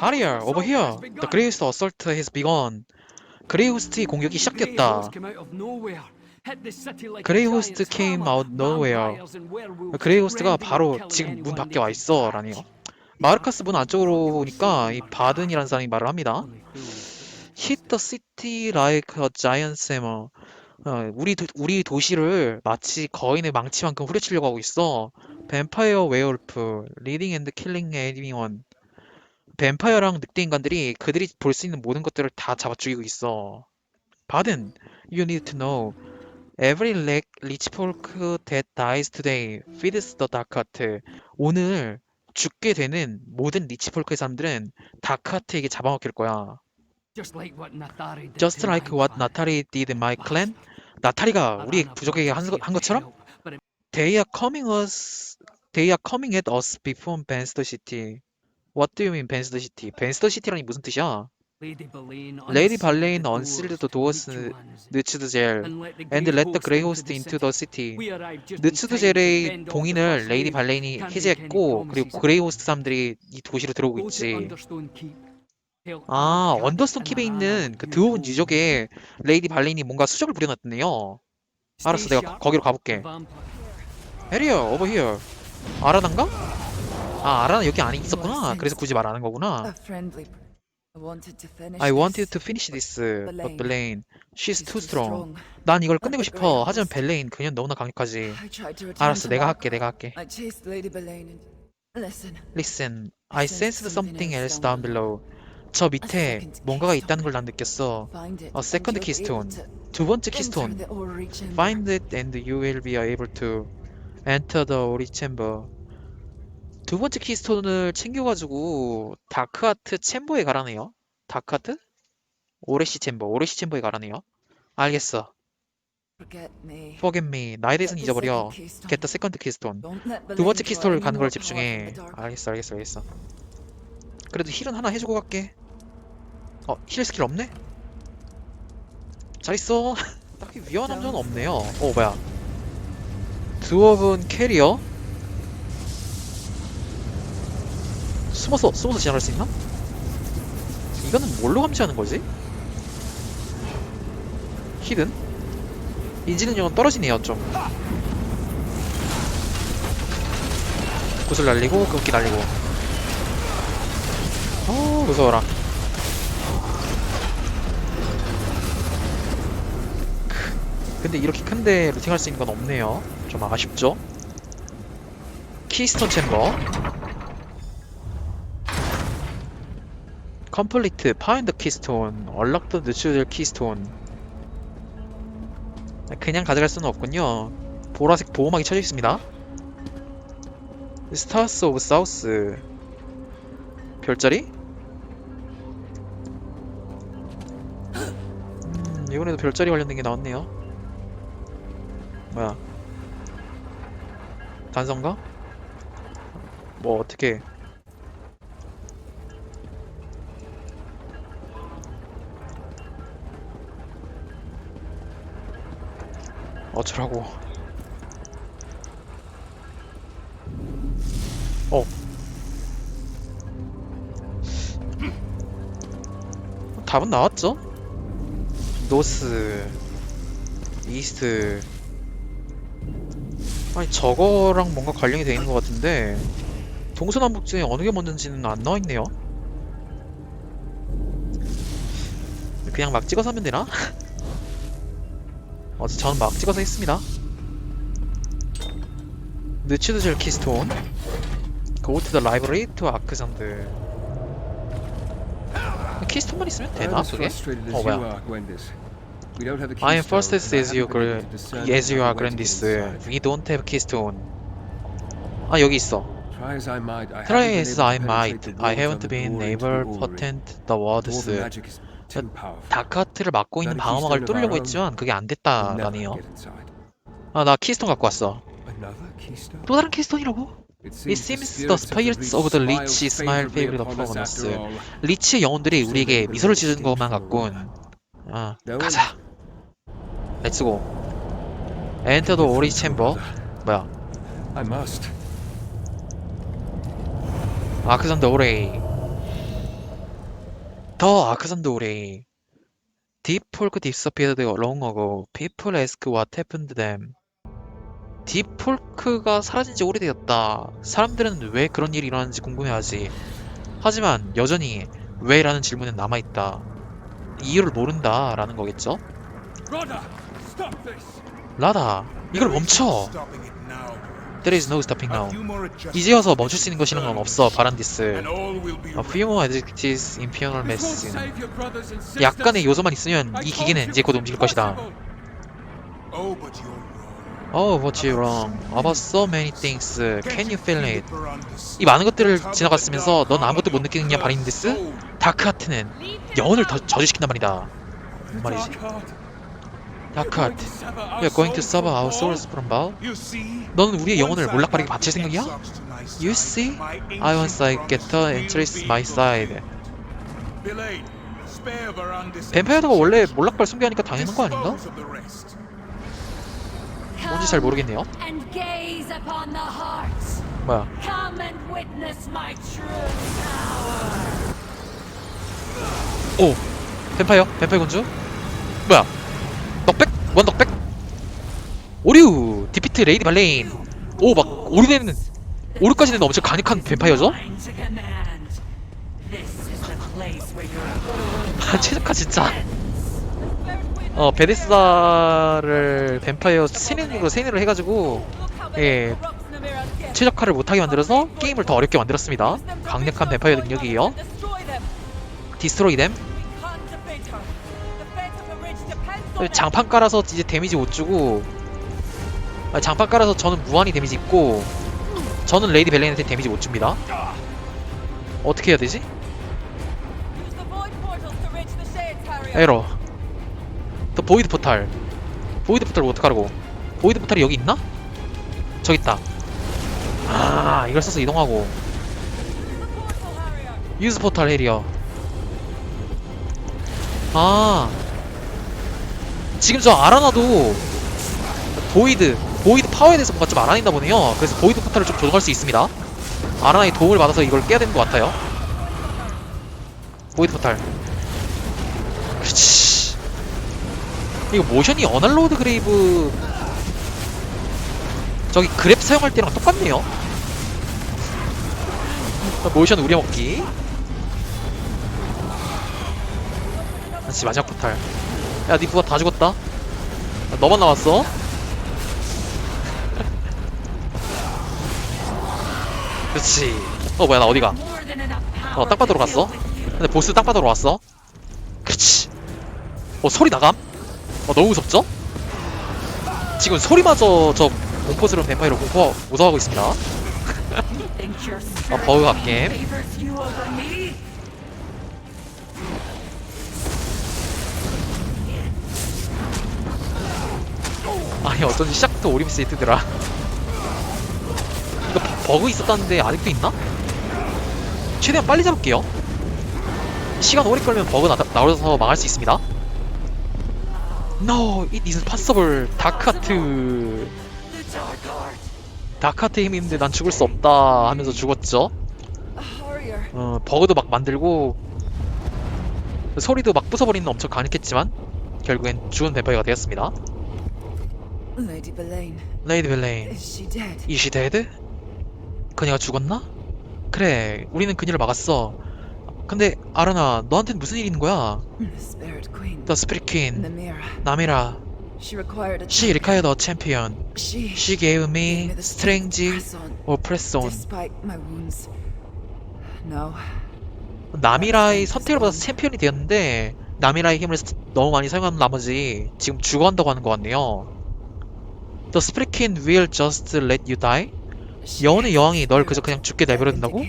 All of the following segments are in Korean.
Harrier, over here. The greatest assault has begun. 그레이호스트의 공격이 시작됐다. 그레이호스트 came out nowhere. 그레이호스트가 바로 지금 문 밖에 와 있어. 라네요. 마르카스 문 안쪽으로 오니까 이 바든이라는 사람이 말을 합니다. Hit the city like a giant hammer. 어, 우리 도, 우리 도시를 마치 거인의 망치만큼 후려치려고 하고 있어. 뱀파이어 웨어울프, 리딩 앤드 킬링 에니원. 뱀파이어랑 늑대 인간들이 그들이 볼 수 있는 모든 것들을 다 잡아 죽이고 있어. 바든, you need to know. Every rich folk that dies today feeds the dark heart. 오늘 죽게 되는 모든 리치 폴크의 사람들은 다크하트에게 잡아먹힐 거야. Just like what Natari did like my clan. 나타리. 나타리가 우리 부족에게 한, 것- 한 것처럼 They are coming us. They are coming at us before Banster City. What do you mean Banster City? Banster City라니 무슨 뜻이야? The the to meet you ones, 느츠드 젤 and let the grey the host into the city. the city. To 젤의 the 봉인을 레이디. 발레인이 해제했고 그리고. 그레이 호스트 사람들이 이 도시로 들어오고 있지. 아, 언더스톤 킵에 있는 그 me. 유적에 레이디 발레인이 뭔가 수적을 부려놨네요. 알았어, 내가 sharp, 거기로 가볼게. 해리어, 오버 히어. 아라난가? 아, 아라나 여기 안에 있었구나. 그래서 굳이 말 안 한 거구나. I wanted to finish. This, but Belaine. She's too strong. 난 이걸 끝내고 싶어. 하지만 벨레인, 그녀는 너무나 강력하지. 알았어, 내가. 할게, 내가 할게. Listen. I sensed something else down below. 저 밑에 뭔가가 keystone. 있다는 걸 난 느꼈어. A second keystone. 두 번째 키스톤. chamber. Find it and you will be able to enter the Ori chamber. 두 번째 키스톤을 챙겨가지고 다크하트 챔버에 가라네요. 다크하트? 오레시 챔버, 오레시 챔버에 가라네요. 알겠어. Forget me. 나에 대해서는 잊어버려. Get the second keystone. 두 번째 키스톤을 가는 걸 집중해. 알겠어, 알겠어, 알겠어. 그래도 힐은 하나 해주고 갈게. 어, 힐 스킬 없네? 잘 있어. 딱히 위험한 함정은 없네요. 어, 뭐야. 드워븐 캐리어? 숨어서, 숨어서 지나갈 수 있나? 이거는 뭘로 감지하는 거지? 히든? 인지 능력은 떨어지네요, 좀. 구슬 날리고, 금기 날리고. 어, 무서워라. 크, 근데 이렇게 큰데 루팅할 수 있는 건 없네요. 좀 아쉽죠? 키스톤 챔버. 컴플리트, 파인드 키스톤, 얼락드 느츠들 키스톤. 그냥 가져갈 수는 없군요. 보라색 보호막이 쳐져 있습니다. 스타스 오브 사우스. 별자리? 음, 이번에도 별자리 관련된 게 나왔네요. 뭐야? 단선가? 뭐 어떻게? 어쩌라고? 어. 답은 나왔죠? 노스, 이스트. 아니 저거랑 뭔가 관련이 돼 있는 것 같은데 동서남북 중에 어느 게 먼저인지는 안 나와 있네요. 그냥 막 찍어서 하면 되나? 어제 저는 막 찍어서 했습니다. 느츠드젤 키스톤 Go to the library to 아크산드 키스톤만 있으면 되나 그게? 어 뭐야 I am first as you as you are grandis. We don't have keystone 아 여기 있어 Try as I might, I haven't been able to penetrate the words the. 다크하트를 막고 있는 방어막을 뚫으려고 했지만 그게 안 됐다라네요. 아 나 키스톤 갖고 왔어? 또 다른 키스톤이라고? It seems the spirits of the Lich smile favorably upon us. 리치의 영혼들이 우리에게 미소를 지은 것만 같군 아 가자 렛츠고 오리 챔버 뭐야 I must. 아크산더 오레이 더 아크산드 오레이 Deep Folk disappeared long ago. People ask what happened to them. 딥폴크가 사라진 지 오래되었다. 사람들은 왜 그런 일이 일어나는지 궁금해하지. 하지만 여전히 왜 라는 질문은 남아있다. 이유를 모른다 라는 거겠죠? Rhoda, stop this! 라다, 이걸 멈춰. There is no stopping now. few more adjustments. 이제 와서 멈출 수 있는 것이란 건 없어, 바란디스. A few more adjectives, brothers and sisters. 약간의 요소만 있으면 이 기계는 you 이제 곧 움직일 것이다. Oh, but you're wrong. Oh, what you wrong about so many things. Can you feel it? 이 많은 것들을 지나갔으면서 넌 아무것도 못 느끼느냐, 바란디스? 다크하트는 영혼을 더 저주시킨단 말이다. 무슨 말이지? 다크하트. We are going to sever our souls from Baal. You see? 너는 우리의 영혼을 몰락바르게 바칠 생각이야? You see? I once I get promises interest will my side. 뱀파이어가 원래 몰락발 숭배하니까 당연한 거 아닌가? 뭔지 잘 모르겠네요. and. 뭐야? And. 오! 뱀파이어? 뱀파이어 군주? 뭐야? 넉백? 원 넉백? 오류! 디피트 레이디 발레인! 오, 막, 오류되는, 오류까지 되는 엄청 강력한 뱀파이어죠? 아, 최적화 진짜. 어, 베데스다를 뱀파이어 세뇌로 세뇌를 해가지고, 예, 최적화를 못하게 만들어서 게임을 더 어렵게 만들었습니다. 강력한 뱀파이어 능력이에요. 디스트로이 댐. 장판 깔아서 이제 데미지 못 주고, 아니, 장판 깔아서 저는 무한히 데미지 입고, 저는 레이디 벨레인한테 데미지 못 줍니다. 어떻게 해야 되지? 에러. 더 보이드 포탈. 보이드 포탈 어떡하라고? 보이드 포탈이 여기 있나? 저기 있다. 아, 이걸 써서 이동하고. 유즈 포탈 해리어. 아. 지금 저 아라나도 보이드, 보이드 파워에 대해서 뭔가 좀 알아낸다 보네요. 그래서 보이드 포탈을 좀 조정할 수 있습니다. 아라나의 도움을 받아서 이걸 깨야 되는 것 같아요. 보이드 포탈. 그렇지. 이거 모션이 어날로드 그레이브 저기 그랩 사용할 때랑 똑같네요. 모션 우려먹기. 다시 마지막 포탈. 야, 니 부하 다 죽었다. 야, 너만 남았어. 그렇지. 어 뭐야 나 어디가? 어 땅바닥으로 to 갔어. 근데 보스 땅바닥으로 왔어. 그렇지. 어 소리 나감? 어 너무 무섭죠? 지금 소리마저 저 공포스러운 뱀파이로 공포 무서워하고 있습니다. 어 Think your 버그 갓겜. favors 아니 어쩐지 시작부터 오리비스 뜨더라. 이거 버- 버그 있었다는데 아직도 있나? 최대한 빨리 잡을게요. 시간 오래 걸리면 버그 나, 나와서 망할 수 있습니다. No, it is possible. 다크하트. The dark heart. 다크하트 힘이 있는데 난 죽을 수 없다 하면서 죽었죠. 어, 버그도 막 만들고 소리도 막 부숴버리는 엄청 강력했지만 결국엔 죽은 뱀파이어가 되었습니다. Lady Belaine. 레이드 벨레인. Is she dead? 이시 데드? 그녀가 죽었나? 그래, 우리는 그녀를 막았어. 근데 아르나, 너한텐 무슨 일이 있는 거야? The Spirit Queen. Queen, Namira. 나미라. She required a She required a champion. She, strength to strength press on press on. despite my wounds. No. 나미라의 선택을 받아서 챔피언이 되었는데 나미라의 힘을 스- 너무 많이 사용한 나머지 지금 죽어간다고 하는 것 같네요. The Queen will just let you die? 여운의 여왕이 널 그저 그냥 죽게 내버려 둔다고?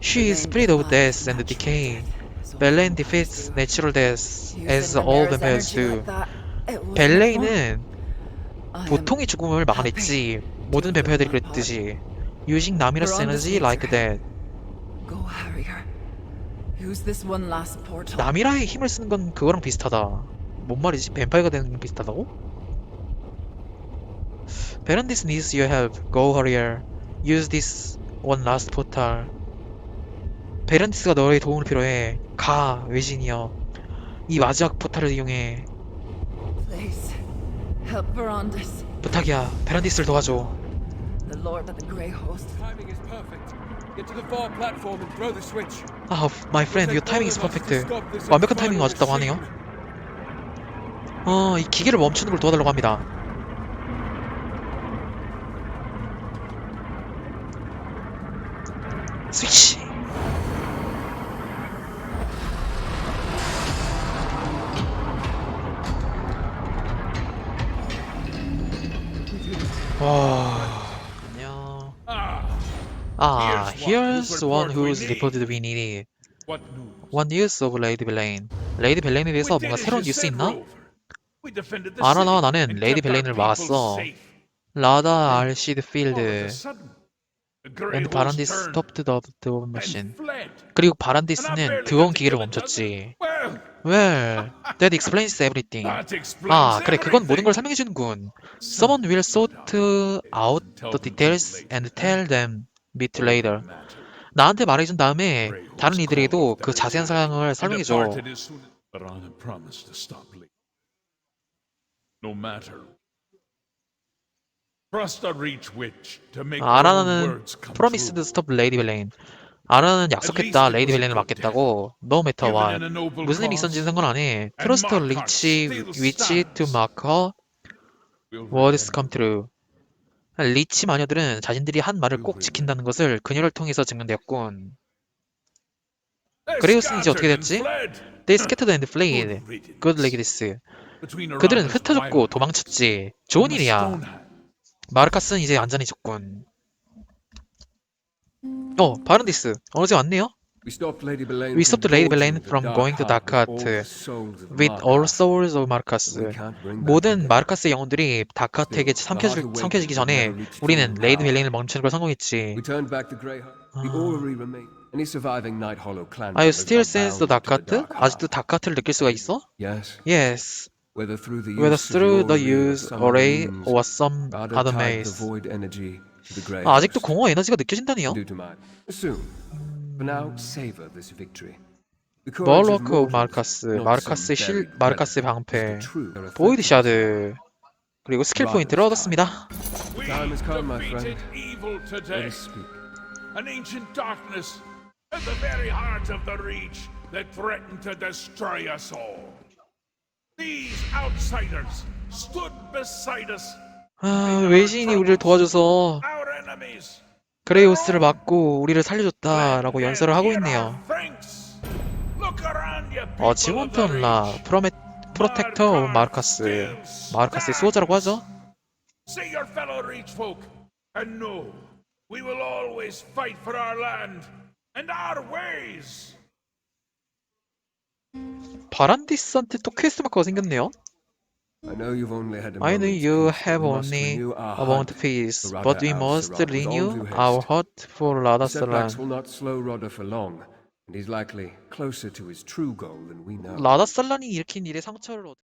She is spirit of death and decay. Belen defeats natural death as all vampires do. 벨레인은 보통의 죽음을 막아냈지. 모든 뱀파이어들이 그랬듯이. Using Namira's energy like that. 나미라의 힘을 쓰는 건 그거랑 비슷하다. 뭔 말이지? 뱀파이어가 되는 건 비슷하다고? 베란디스 needs your help. Go hurrier. Use this one last portal. 베란디스가 너의 도움을 필요해. 가 외진이여 이 마지막 포탈을 이용해 Please, help Verondis. 부탁이야 베란디스를 도와줘 The Lord of the Grey Host. Timing is perfect. Get to the far platform and throw the switch. 아 my friend your timing is perfect 완벽한 타이밍 맞았다고 하네요 어 이 기계를 멈추는 걸 도와달라고 합니다 스위치 와 안녕 아 here's one who's reported we needed What news? What news of Lady Belaine? 레이디 벨레인에 대해서 뭔가 새로운 뉴스 있나? 알아 나와 나는 레이디 벨레인을 막았어. 라다 알시드 필드 Horse 바란디스 turned stopped the the and machine. fled. 그리고 바란디스는 드원 기계를 멈췄지. Well, that explains everything. 아, 그래 그건 모든. 걸 설명해주는군. Someone will sort out the details and tell them bit later. 나한테 말해준 다음에 다른 이들에게도 그 자세한 사항을 설명해줘. A a 아라나는 true. stop Lady Belaine. 아라나는 약속했다 레이디. No matter Given what. in a noble 무슨 일이 cause, 있었는지는 상관 안 해. Trust her 리치 위치 to mark her we'll words remember. come true. 리치 마녀들은 자신들이 한 말을 꼭 지킨다는 것을 그녀를 통해서 증명되었군. They 그레이오스는 이제 어떻게 됐지? fled. They scattered and Good fled. riddance. Good ladies. Between 그들은 흩어졌고 도망쳤지. 좋은 일이야. 마르카스는 이제 안전해졌군. 어, 바른디스. 어제 왔네요? We stopped Lady Belaine We from stopped Lady going to Dark with all souls of Marcus. 모든. 마르카스의 영혼들이 다크하트에게 삼켜지, 삼켜지기 전에 우리는 레이드 벨레인을 멈추는 걸 성공했지. We turned back the Grey Heart. The orrery remained. Any surviving Night Hollow clan Are you members still sense the Heart. 아직도 다크하트를 느낄 수가 있어? Yes. Yes. Whether through the Whether use through of the use some array means, or some other Grey 아, 아직도. 공허 에너지가 느껴진다니요? Mortals, 마르카스, some 실, 마르카스의 방패, 보이드. 샤드, 그리고 스킬 포인트를 얻었습니다. An ancient darkness at the very heart of the Reach that threatened to destroy us all. These outsiders stood beside us, 아, 외신이 우리를 도와줘서 our enemies. 그레이오스를 막고 우리를 살려줬다라고 연설을 하고 있네요. 어, Reach. 프로메, 프로텍터 오브 마르카스. 마르카스의 수호자라고 하죠? See your fellow Reach folk and know we will always fight for our land and our ways. 바란디스한테 또 퀘스트 마커가 생겼네요. I know you've only had a I know you have only a moment hunt peace, but we Radha must renew our heart for Salan. will not slow Rodder for long, and he's likely closer to his true goal than we know. 라다 살란이 일으킨 일의 상처를